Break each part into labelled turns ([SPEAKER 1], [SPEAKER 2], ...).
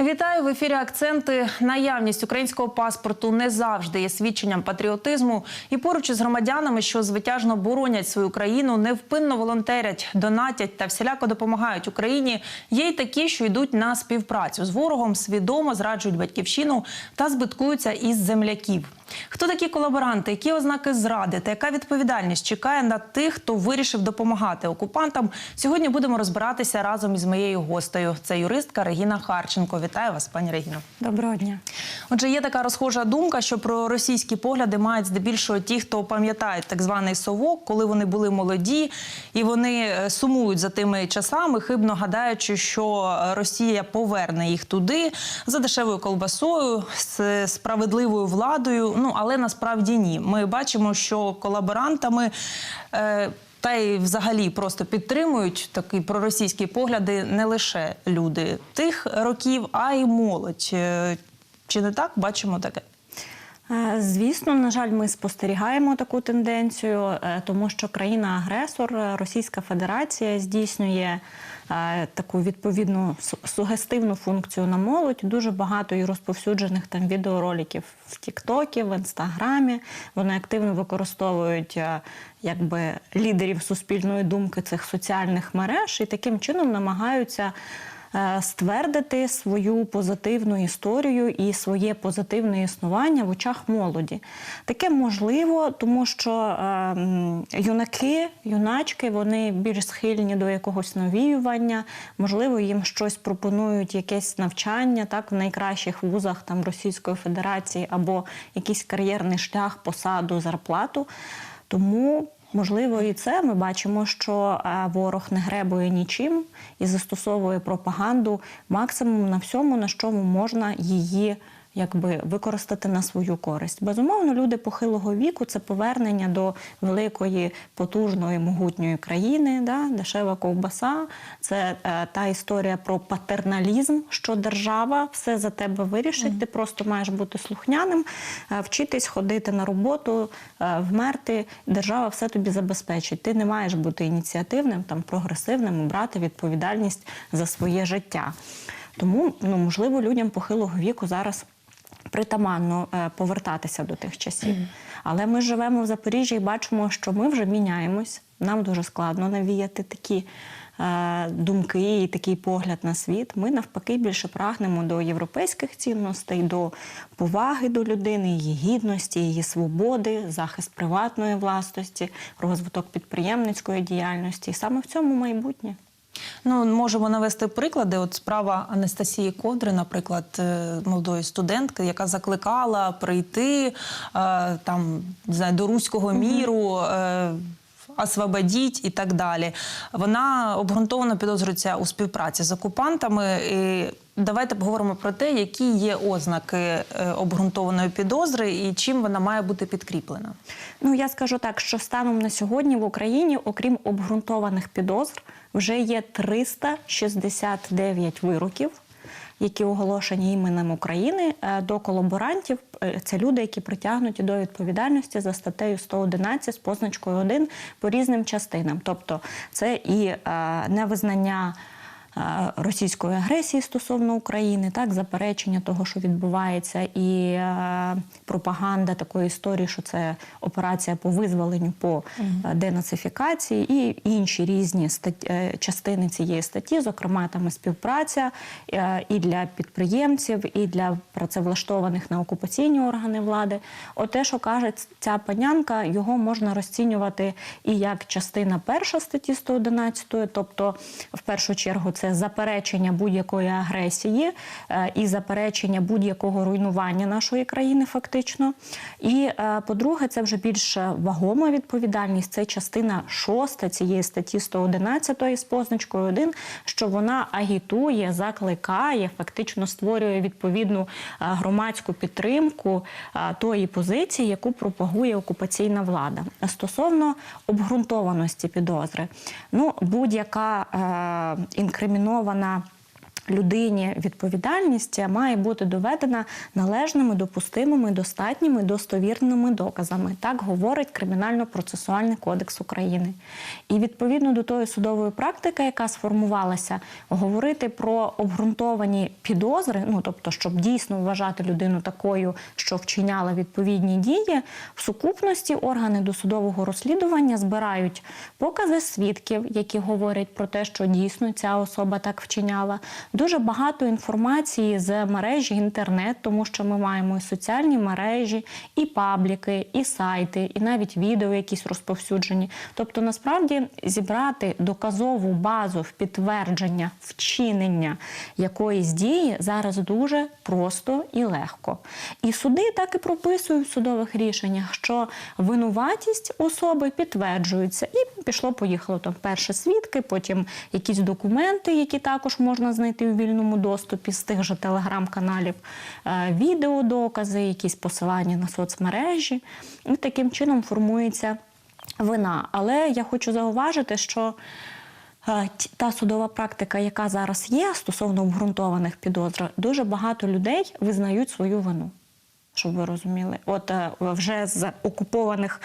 [SPEAKER 1] Вітаю в ефірі. Акценти. Наявність українського паспорту не завжди є свідченням патріотизму. І поруч із громадянами, що звитяжно боронять свою країну, невпинно волонтерять, донатять та всіляко допомагають Україні. Є й такі, що йдуть на співпрацю з ворогом, свідомо зраджують батьківщину та збиткуються із земляків. Хто такі колаборанти? Які ознаки зради та яка відповідальність чекає на тих, хто вирішив допомагати окупантам? Сьогодні будемо розбиратися разом із моєю гостею. Це юристка Регіна Харченко. Вітаю вас, пані Регіно.
[SPEAKER 2] Доброго дня.
[SPEAKER 1] Отже, є така розхожа думка, що про російські погляди мають здебільшого ті, хто пам'ятають так званий совок, коли вони були молоді, і вони е, сумують за тими часами, хибно гадаючи, що Росія поверне їх туди за дешевою колбасою, з справедливою владою. Ну але насправді ні. Ми бачимо, що колаборантами. Е, та й взагалі просто підтримують такі проросійські погляди не лише люди тих років, а й молодь. Е, Чи не так бачимо таке?
[SPEAKER 2] Е, Звісно, на жаль, ми спостерігаємо таку тенденцію, е, тому що країна-агресор е, Російська Федерація здійснює таку відповідну сугестивну функцію на молодь. Дуже багато і розповсюджених там відеороликів в Тіктокі, в Інстаграмі. Вони активно використовують якби лідерів суспільної думки цих соціальних мереж і таким чином намагаються. Е, Ствердити свою позитивну історію і своє позитивне існування в очах молоді. Таке можливо, тому що е, юнаки, юначки вони більш схильні до якогось навіювання, можливо, їм щось пропонують, якесь навчання так в найкращих вузах там Російської Федерації або якийсь кар'єрний шлях, посаду, зарплату. Тому Можливо, і це. Ми бачимо, що е, ворог не гребує нічим і застосовує пропаганду максимум на всьому, на чому можна її якби використати на свою користь. Безумовно, люди похилого віку це повернення до великої, потужної, могутньої країни, да? дешева ковбаса. Це е, та історія про патерналізм, що держава все за тебе вирішить. Ти просто маєш бути слухняним, е, вчитись, ходити на роботу, е, вмерти. Держава все тобі забезпечить. Ти не маєш бути ініціативним, там прогресивним, брати відповідальність за своє життя. Тому, ну можливо, людям похилого віку зараз притаманно е, повертатися до тих часів. Але ми живемо в Запоріжжі і бачимо, що ми вже міняємось. Нам дуже складно навіяти такі е, думки і такий погляд на світ. Ми навпаки більше прагнемо до європейських цінностей, до поваги до людини, її гідності, її свободи, захист приватної власності, розвиток підприємницької діяльності. І саме в цьому майбутнє.
[SPEAKER 1] Ну, можемо навести приклади. От справа Анастасії Ковдри, наприклад, е, молодої студентки, яка закликала прийти е, там не знаю, до руського міру. е, Освободіть і так далі. Вона обґрунтовано підозрюється у співпраці з окупантами. І давайте поговоримо про те, які є ознаки обґрунтованої підозри і чим вона має бути підкріплена.
[SPEAKER 2] Ну я скажу так, що станом на сьогодні в Україні, окрім обґрунтованих підозр, вже є 369 вироків. Які оголошені іменем України е, до колаборантів, Е, це люди, які притягнуті до відповідальності за статтею 111 з позначкою 1 по різним частинам. Тобто, це і е, невизнання російської агресії стосовно України, так заперечення того, що відбувається, і пропаганда такої історії, що це операція по визволенню по денацифікації, і інші різні статті, е, частини цієї статті, зокрема там і співпраця е, і для підприємців, і для працевлаштованих на окупаційні органи влади. От те, що каже ця панянка, його можна розцінювати і як частина перша статті 111, тобто в першу чергу це заперечення будь-якої агресії е, і заперечення будь-якого руйнування нашої країни, фактично. І е, по-друге, це вже більш вагома відповідальність. Це частина шоста цієї статті 111 з позначкою 1, що вона агітує, закликає, фактично створює відповідну е, громадську підтримку тої позиції, яку пропагує окупаційна влада. Стосовно обґрунтованості підозри, ну будь-яка е, інкримінована людині відповідальність має бути доведена належними, допустимими, достатніми, достовірними доказами. Так говорить Кримінально-процесуальний кодекс України. І відповідно до тої судової практики, яка сформувалася, говорити про обґрунтовані підозри, ну тобто, щоб дійсно вважати людину такою, що вчиняла відповідні дії, в сукупності органи досудового розслідування збирають покази свідків, які говорять про те, що дійсно ця особа так вчиняла. Дуже багато інформації з мережі інтернет, тому що ми маємо і соціальні мережі, і пабліки, і сайти, і навіть відео якісь розповсюджені. Тобто, насправді зібрати доказову базу в підтвердження вчинення якоїсь дії зараз дуже просто і легко. І суди так і прописують в судових рішеннях, що винуватість особи підтверджується, і пішло-поїхало там перше свідки, потім якісь документи, які також можна знайти у вільному доступі з тих же телеграм-каналів, е, відеодокази, якісь посилання на соцмережі. І таким чином формується вина. Але я хочу зауважити, що е, та судова практика, яка зараз є стосовно обґрунтованих підозр, дуже багато людей визнають свою вину. Щоб ви розуміли, от е, вже з окупованих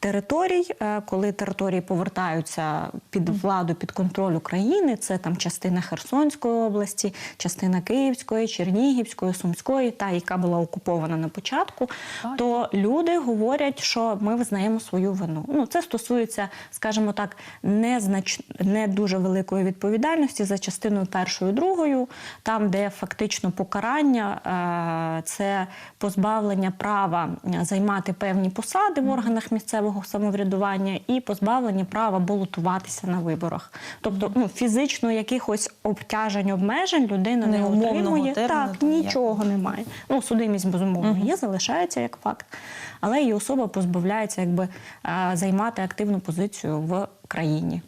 [SPEAKER 2] територій, е, коли території повертаються під владу, під контроль України, це там частина Херсонської області, частина Київської, Чернігівської, Сумської, та яка була окупована на початку,
[SPEAKER 1] Так.
[SPEAKER 2] то люди говорять, що ми визнаємо свою вину. Ну це стосується, скажімо так, незнач... не дуже великої відповідальності за частиною першою, другою, там, де фактично покарання е, це позбавлення права займати певні посади в органах місцевого самоврядування і позбавлення права балотуватися на виборах. Тобто, ну фізично якихось обтяжень, обмежень людина не отримує.
[SPEAKER 1] терміну
[SPEAKER 2] Так, нічого немає. Ну, судимість безумовно є, залишається як факт, але і особа позбавляється якби е, займати активну позицію в країні.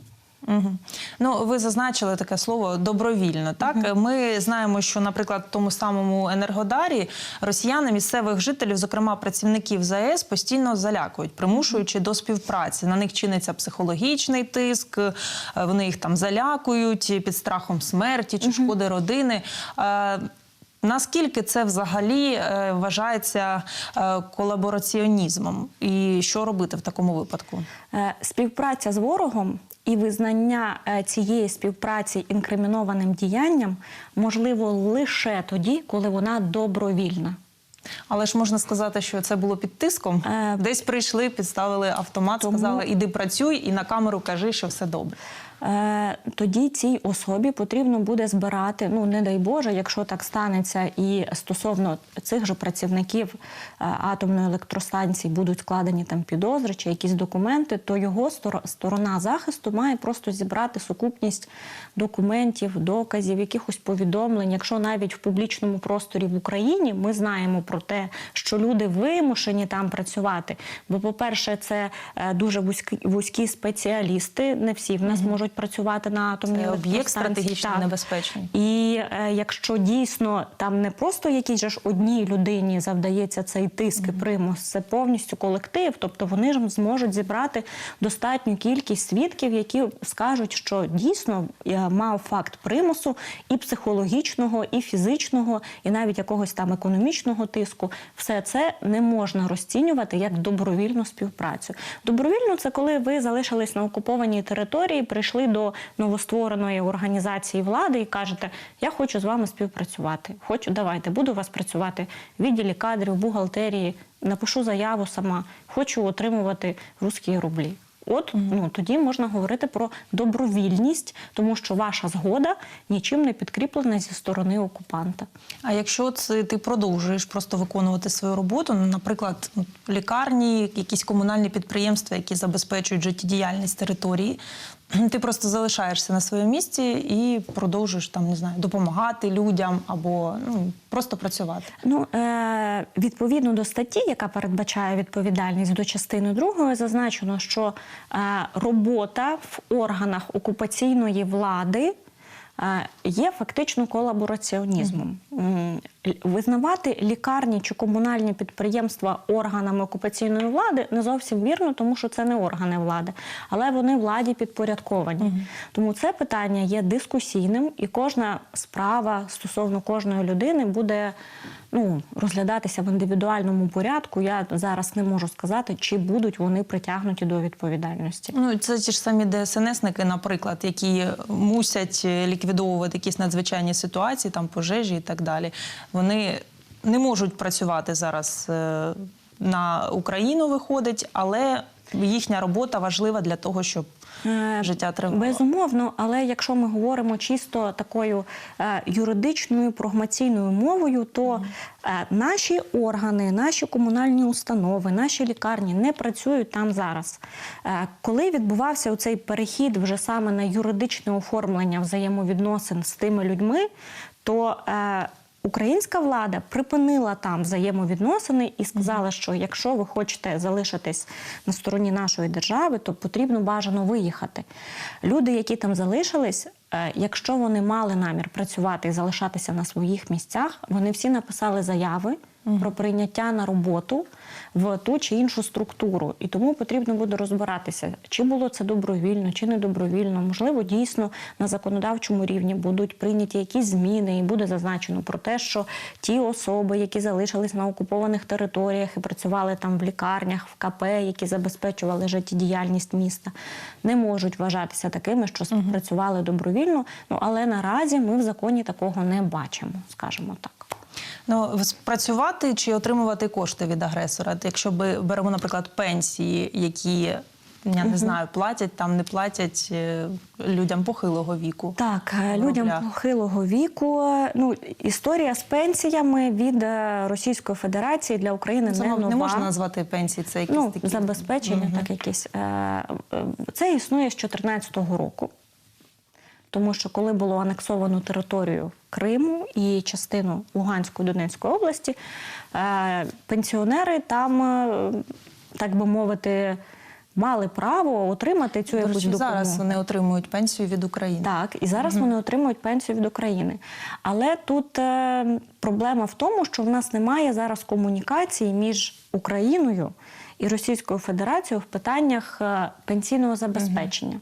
[SPEAKER 1] Угу. Ну, ви зазначили таке слово добровільно. Так ми знаємо, що, наприклад, в тому самому енергодарі росіяни місцевих жителів, зокрема працівників ЗАЕС, постійно залякують, примушуючи до співпраці. На них чиниться психологічний тиск, е, вони їх там залякують під страхом смерті чи шкоди родини. Е, Наскільки це взагалі е, вважається колабораціонізмом, і що робити в такому випадку?
[SPEAKER 2] Співпраця з ворогом і визнання е, цієї співпраці інкримінованим діянням можливо лише тоді, коли вона добровільна.
[SPEAKER 1] Але ж можна сказати, що це було під тиском.
[SPEAKER 2] Е,
[SPEAKER 1] Десь прийшли, підставили автомат,
[SPEAKER 2] тому-
[SPEAKER 1] сказали, іди працюй, і на камеру кажи, що все добре.
[SPEAKER 2] Е, тоді цій особі потрібно буде збирати, ну не дай Боже, якщо так станеться, і стосовно цих же працівників е, атомної електростанції будуть складені там підозри чи якісь документи, то його сторона захисту має просто зібрати сукупність документів, доказів, якихось повідомлень. Якщо навіть в публічному просторі в Україні ми знаємо про те, що люди вимушені там працювати. Бо, по-перше, це е, дуже вузькі, вузькі спеціалісти. Не всі в нас можуть працювати на атомній
[SPEAKER 1] об'єкт стратегічно
[SPEAKER 2] Так.
[SPEAKER 1] небезпечний.
[SPEAKER 2] І е, якщо дійсно там не просто якійсь ж одній людині завдається цей тиск і примус, це повністю колектив, тобто вони ж зможуть зібрати достатню кількість свідків, які скажуть, що дійсно е, мав факт примусу і психологічного, і фізичного, і навіть якогось там економічного тиску. Все це не можна розцінювати як добровільну співпрацю. Добровільно це коли ви залишились на окупованій території, прийшли до новоствореної організації влади і кажете, я хочу з вами співпрацювати. Хочу, давайте, буду у вас працювати в відділі кадрів, бухгалтерії, напишу заяву сама, хочу отримувати русські рублі. От ну тоді можна говорити про добровільність, тому що ваша згода нічим не підкріплена зі сторони окупанта.
[SPEAKER 1] А якщо це ти продовжуєш просто виконувати свою роботу, ну, наприклад, лікарні, якісь комунальні підприємства, які забезпечують життєдіяльність території, ти просто залишаєшся на своєму місці і продовжуєш там, не знаю, допомагати людям або ну просто працювати.
[SPEAKER 2] Ну, е, відповідно до статті, яка передбачає відповідальність до частини другої, зазначено, що е, робота в органах окупаційної влади є фактично колабораціонізмом. Визнавати лікарні чи комунальні підприємства органами окупаційної влади не зовсім вірно, тому що це не органи влади, але вони владі підпорядковані. Тому це питання є дискусійним, і кожна справа стосовно кожної людини буде ну, розглядатися в індивідуальному порядку. Я зараз не можу сказати, чи будуть вони притягнуті до відповідальності.
[SPEAKER 1] Ну, це ті ж самі ДСНСники, наприклад, які мусять ліквідовувати якісь надзвичайні ситуації, там пожежі і так далі. Вони не можуть працювати зараз е, на Україну, виходить, але їхня робота важлива для того, щоб життя тривало.
[SPEAKER 2] Безумовно, але якщо ми говоримо чисто такою е, юридичною прогмаційною мовою, то е, наші органи, наші комунальні установи, наші лікарні не працюють там зараз. Е, коли відбувався цей перехід вже саме на юридичне оформлення взаємовідносин з тими людьми, то е, Українська влада припинила там взаємовідносини і сказала, що якщо ви хочете залишитись на стороні нашої держави, то потрібно бажано виїхати. Люди, які там залишились, е, якщо вони мали намір працювати і залишатися на своїх місцях, вони всі написали заяви про прийняття на роботу в ту чи іншу структуру. І тому потрібно буде розбиратися, чи було це добровільно, чи не добровільно. Можливо, дійсно на законодавчому рівні будуть прийняті якісь зміни, і буде зазначено про те, що ті особи, які залишились на окупованих територіях і працювали там в лікарнях, в КП, які забезпечували життєдіяльність міста, не можуть вважатися такими, що співпрацювали добровільно. Ну але наразі ми в законі такого не бачимо, скажімо так.
[SPEAKER 1] Ну, працювати чи отримувати кошти від агресора? Якщо ми беремо, наприклад, пенсії, які я не знаю, платять там, не платять е, людям похилого віку.
[SPEAKER 2] Так, е, людям похилого віку. е, Ну історія з пенсіями від Російської Федерації для України
[SPEAKER 1] Це
[SPEAKER 2] не нова.
[SPEAKER 1] не можна назвати пенсії, це якісь
[SPEAKER 2] ну,
[SPEAKER 1] такі
[SPEAKER 2] забезпечення, так якісь. Це існує з 2014 року. Тому що коли було анексовано територію Криму і частину Луганської Донецької області, е, пенсіонери там, е, так би мовити, мали право отримати цю якусь допомогу.
[SPEAKER 1] зараз вони отримують пенсію від України.
[SPEAKER 2] Так, і зараз вони отримують пенсію від України. Але тут е, проблема в тому, що в нас немає зараз комунікації між Україною і Російською Федерацією в питаннях е, пенсійного забезпечення.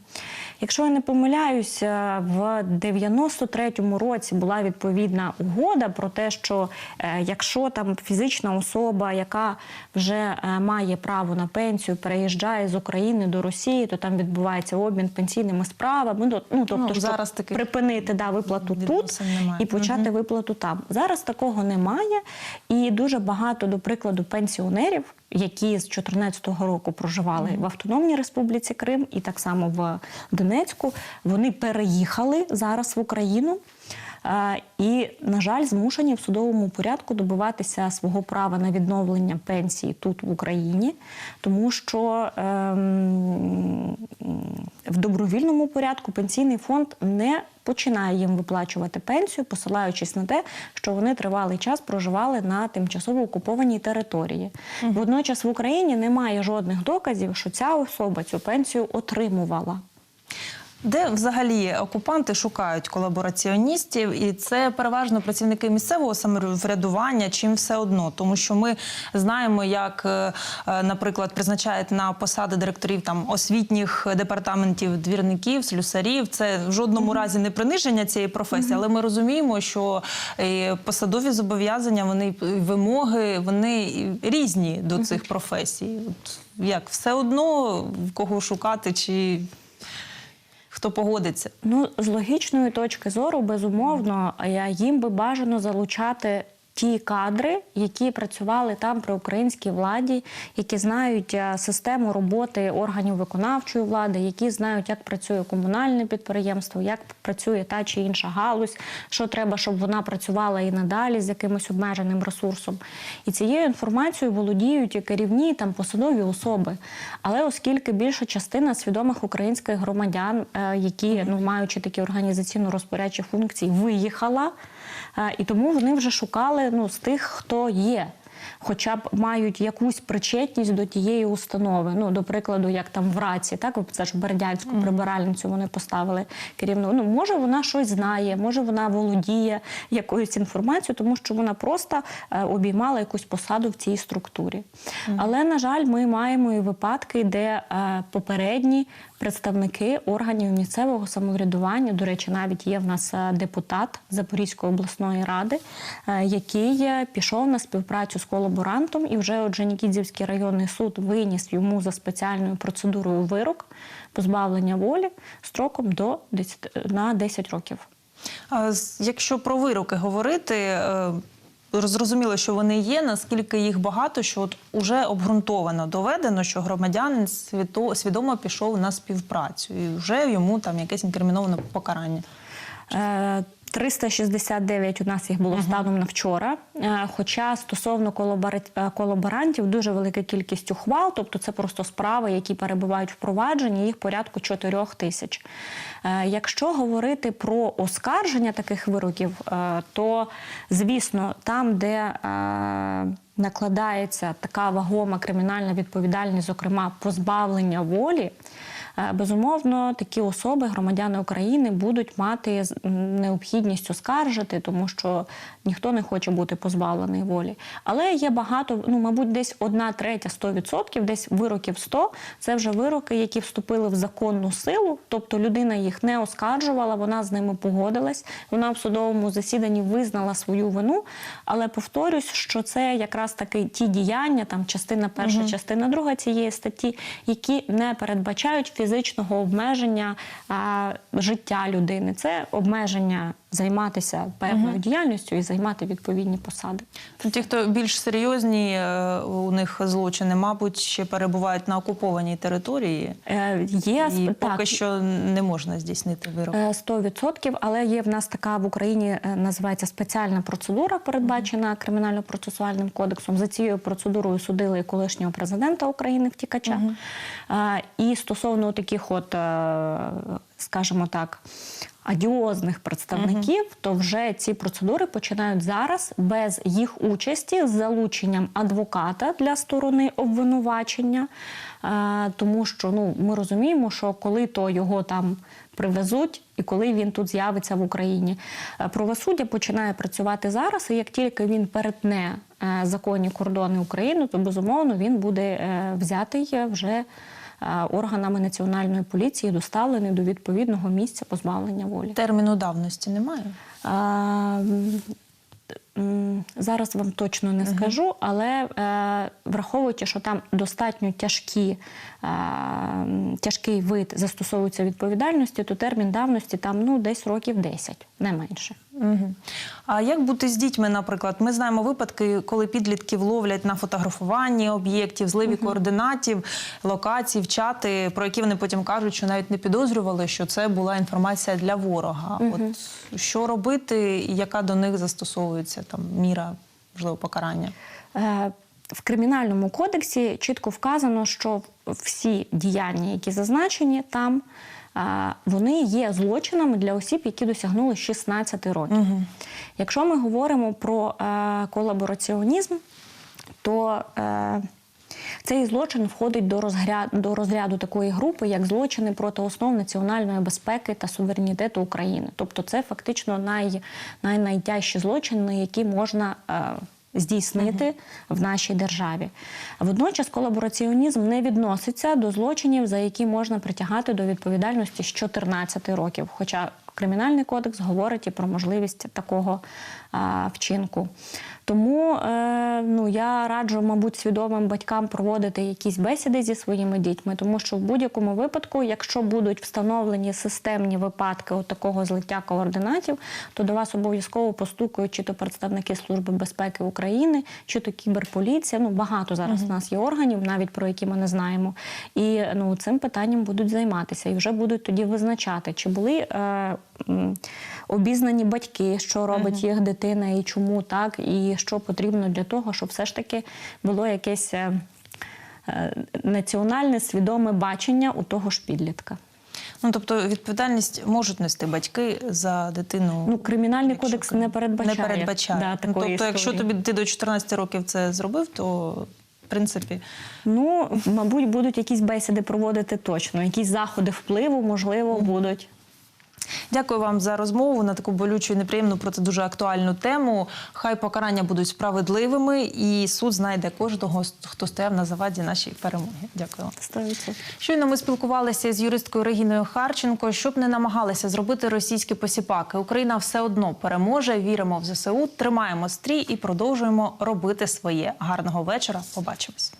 [SPEAKER 2] Якщо я не помиляюсь, е, в 93-му році була відповідна угода про те, що е, якщо там фізична особа, яка вже має право на пенсію, переїжджає з України до Росії, то там відбувається обмін пенсійними справами. Ну, ну тобто,
[SPEAKER 1] Ну, зараз таких
[SPEAKER 2] припинити да, виплату тут
[SPEAKER 1] немає.
[SPEAKER 2] і почати виплату там. Зараз такого немає, і дуже багато, до прикладу, пенсіонерів, які з 2014 року проживали в Автономній Республіці Крим і так само в Донецьку, вони переїхали зараз в Україну. Е, І, на жаль, змушені в судовому порядку добиватися свого права на відновлення пенсії тут в Україні, тому що ем, в добровільному порядку пенсійний фонд не починає їм виплачувати пенсію, посилаючись на те, що вони тривалий час проживали на тимчасово окупованій території. Водночас в Україні немає жодних доказів, що ця особа цю пенсію отримувала.
[SPEAKER 1] Де взагалі окупанти шукають колабораціоністів, і це переважно працівники місцевого самоврядування, чим все одно, тому що ми знаємо, як, е, е, наприклад, призначають на посади директорів там освітніх департаментів, двірників, слюсарів. Це в жодному разі не приниження цієї професії, але ми розуміємо, що е, посадові зобов'язання, вони вимоги, вони різні до цих професій. От як все одно кого шукати чи. Хто погодиться?
[SPEAKER 2] Ну, з логічної точки зору, безумовно, їм би бажано залучати ті кадри, які працювали там при українській владі, які знають е, систему роботи органів виконавчої влади, які знають, як працює комунальне підприємство, як працює та чи інша галузь, що треба, щоб вона працювала і надалі з якимось обмеженим ресурсом. І цією інформацією володіють і керівні там посадові особи. Але оскільки більша частина свідомих українських громадян, е, які ну маючи такі організаційно-розпорядчі функції, виїхала. Е, І тому вони вже шукали ну, з тих, хто є. хоча б мають якусь причетність до тієї установи. Ну, до прикладу, як там в раці, так це ж бердянську прибиральницю вони поставили керівну. Ну може вона щось знає, може вона володіє якоюсь інформацією, тому що вона просто е, обіймала якусь посаду в цій структурі. Але на жаль, ми маємо і випадки, де е, попередні представники органів місцевого самоврядування, до речі, навіть є в нас е, депутат Запорізької обласної ради, е, який е, пішов на співпрацю з колаборантом, і вже от Женікідзівський районний суд виніс йому за спеціальною процедурою вирок позбавлення волі строком до 10, на 10 років.
[SPEAKER 1] Якщо про вироки говорити, зрозуміло, що вони є. Наскільки їх багато, що от уже обґрунтовано доведено, що громадянин світо- свідомо пішов на співпрацю, і вже йому там якесь інкриміноване покарання.
[SPEAKER 2] Е, 369 у нас їх було станом на вчора. Е, Хоча стосовно е, колаборантів дуже велика кількість ухвал, тобто це просто справи, які перебувають в провадженні, їх порядку 4 тисяч. Е, Якщо говорити про оскарження таких вироків, то звісно, там, де накладається така вагома кримінальна відповідальність, зокрема позбавлення волі. Е, Безумовно, такі особи, громадяни України, будуть мати необхідність оскаржити, тому що ніхто не хоче бути позбавлений волі. Але є багато, ну мабуть, десь одна третя 100%, десь вироків 100 – це вже вироки, які вступили в законну силу, тобто людина їх не оскаржувала, вона з ними погодилась, вона в судовому засіданні визнала свою вину. Але повторюсь, що це якраз таки ті діяння, там частина перша, частина друга цієї статті, які не передбачають фізичного обмеження а, життя людини. Це обмеження займатися певною діяльністю і займати відповідні посади.
[SPEAKER 1] Ну, Ті, хто більш серйозні, е, у них злочини, мабуть, ще перебувають на окупованій території,
[SPEAKER 2] Е, є
[SPEAKER 1] і
[SPEAKER 2] так,
[SPEAKER 1] поки що не можна здійснити вирок.
[SPEAKER 2] Е, 100%, але є в нас така в Україні е, називається спеціальна процедура, передбачена кримінально-процесуальним кодексом. За цією процедурою судили і колишнього президента України втікача. Е, І стосовно таких, от, е, скажімо так. Адіозних представників, то вже ці процедури починають зараз без їх участі з залученням адвоката для сторони обвинувачення, Е, тому що ну ми розуміємо, що коли то його там привезуть і коли він тут з'явиться в Україні. Е, Правосуддя починає працювати зараз, і як тільки він перетне законні кордони України, то безумовно він буде взятий вже органами національної поліції, доставлений до відповідного місця позбавлення волі.
[SPEAKER 1] Терміну давності немає.
[SPEAKER 2] Зараз вам точно не скажу, але е, враховуючи, що там достатньо тяжкі, е, тяжкий вид застосовується відповідальності, то термін давності там ну, десь років 10, не менше.
[SPEAKER 1] Угу. А як бути з дітьми, наприклад? Ми знаємо випадки, коли підлітків ловлять на фотографуванні об'єктів, зливі координатів, локацій, чати, про які вони потім кажуть, що навіть не підозрювали, що це була інформація для ворога. От що робити, і яка до них застосовується там міра можливо покарання?
[SPEAKER 2] Е, В кримінальному кодексі чітко вказано, що всі діяння, які зазначені там, е, вони є злочинами для осіб, які досягнули 16 років. Якщо ми говоримо про е, колабораціонізм, то цей злочин входить до розряду, до розряду такої групи, як злочини проти основ національної безпеки та суверенітету України. Тобто, це фактично най, най, найтяжчі злочини, які можна е, здійснити в нашій державі. Водночас колабораціонізм не відноситься до злочинів, за які можна притягати до відповідальності з 14 років. Хоча Кримінальний кодекс говорить і про можливість такого а, вчинку. Тому е, ну, я раджу, мабуть, свідомим батькам проводити якісь бесіди зі своїми дітьми, тому що в будь-якому випадку, якщо будуть встановлені системні випадки от такого злиття координатів, то до вас обов'язково постукають чи то представники Служби безпеки України, чи то кіберполіція. Ну багато зараз у нас є органів, навіть про які ми не знаємо. І ну цим питанням будуть займатися і вже будуть тоді визначати, чи були е, обізнані батьки, що робить їх дитина і чому так, і що потрібно для того, щоб все ж таки було якесь е, е, національне свідоме бачення у того ж підлітка.
[SPEAKER 1] Ну тобто відповідальність можуть нести батьки за дитину.
[SPEAKER 2] Ну, кримінальний
[SPEAKER 1] якщо
[SPEAKER 2] кодекс не передбачає,
[SPEAKER 1] Не передбачає.
[SPEAKER 2] да,
[SPEAKER 1] ну,
[SPEAKER 2] такої
[SPEAKER 1] тобто, якщо тобі ти до 14 років це зробив, то в принципі
[SPEAKER 2] Ну, мабуть, будуть якісь бесіди проводити точно, якісь заходи впливу, можливо, будуть.
[SPEAKER 1] Дякую вам за розмову на таку болючу і неприємну, проте дуже актуальну тему. Хай покарання будуть справедливими, і суд знайде кожного, хто стояв на заваді нашій перемоги. Дякую.
[SPEAKER 2] 100%.
[SPEAKER 1] Щойно ми спілкувалися з юристкою Регіною Харченко. Щоб не намагалися зробити російські посіпаки, Україна все одно переможе. Віримо в ЗСУ, тримаємо стрій і продовжуємо робити своє. Гарного вечора. Побачимось.